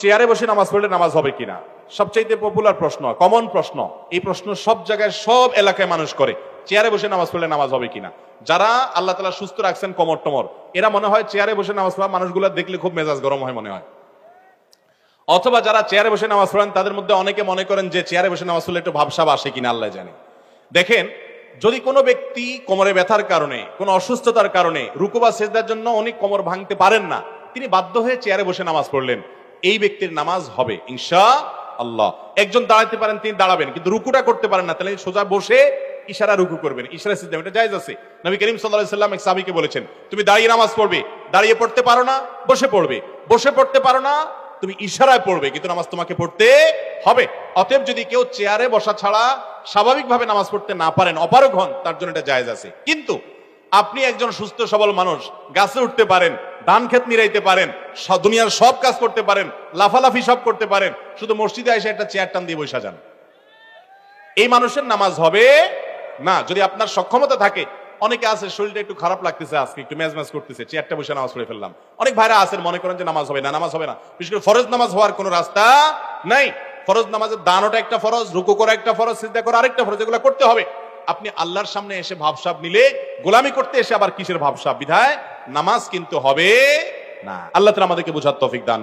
চেয়ারে বসে নামাজ পড়লে নামাজ হবে কিনা? সবচাইতে পপুলার প্রশ্ন কমন প্রশ্ন, এই প্রশ্ন সব জায়গায়, সব এলাকায় মানুষ করে। চেয়ারে বসে নামাজ পড়লে নামাজ হবে কিনা? যারা আল্লাহ তালা সুস্থ রাখছেন, কমর টমর, এরা মনে হয় চেয়ারে বসে নামাজ পড়া মানুষগুলো দেখলে খুব মেজাজ গরম হয় মনে হয়। অথবা যারা চেয়ারে বসে নামাজ পড়েন, তাদের মধ্যে অনেকে মনে করেন যে চেয়ারে বসে নামাজ পড়লে একটু ভাবসাব আসে কিনা, আল্লাহ জানে। দেখেন, যদি কোনো ব্যক্তি কোমরে ব্যথার কারণে, কোনো অসুস্থতার কারণে, রুকু বা সেজদার জন্য অনেক কোমর ভাঙতে পারেন না, তিনি বাধ্য হয়ে চেয়ারে বসে নামাজ পড়লেন। এই ব্যক্তির নামাজ হবে ইনশা আল্লাহ একজন দাঁড়াতে পারেন, তিনি দাঁড়াবেন, কিন্তু রুকুটা করতে পারেন না, তাহলে সোজা বসে ইশারা রুকু করবেন, ইশারা সিস্টেম এটা জায়েজ আছে। নবী করিম আলাইহি সাল্লাম এক সাহাবীকে বলেছেন, তুমি দাঁড়িয়ে নামাজ পড়বে, দাঁড়িয়ে পড়তে পারো না, বসে পড়বে, বসে পড়তে পারো না, তুমি ইশারায় পড়বে, কিন্তু নামাজ তোমাকে পড়তে হবে। অতএব যদি কেউ চেয়ারে বসা ছাড়া স্বাভাবিকভাবে নামাজ পড়তে না পারেন, অপারগ হন, তার জন্য এটা জায়েজ আছে। কিন্তু আপনি একজন সুস্থ সবল মানুষ, গাছে উঠতে পারেন, ধান ক্ষেত নিরাইতে পারেন দুনিয়ার সব কাজ করতে পারেন, লাফালাফি সব করতে পারেন, শুধু মসজিদে এসে একটা চেয়ার টান দিয়ে বসে যান। এই মানুষের নামাজ হবে? না, যদি আপনার সক্ষমতা থাকে। অনেকে আছে, শরীরটা একটু খারাপ লাগতেছে আজকে, একটু ম্যাজ ম্যাজ করতেছে, চেয়ারটা বসে নামাজ পড়ে ফেললাম। অনেক ভাইরা আছেন, মনে করেন যে নামাজ হবে না, নামাজ হবে না। বিশেষ করে ফরজ নামাজ হওয়ার কোনো রাস্তা নাই। ফরজ নামাজের দানোটা একটা ফরজ, রুকু করা একটা ফরজ সিদ্ধা করা আরেকটা ফরজ, এগুলো করতে হবে। আপনি আল্লাহর সামনে এসে ভাবসাব নিলে গোলামি করতে এসে আবার কিসের ভাবসাব বিধায় নামাজ কিন্তু হবে না আল্লাহ তালা আমাদেরকে বোঝার তফিক দান।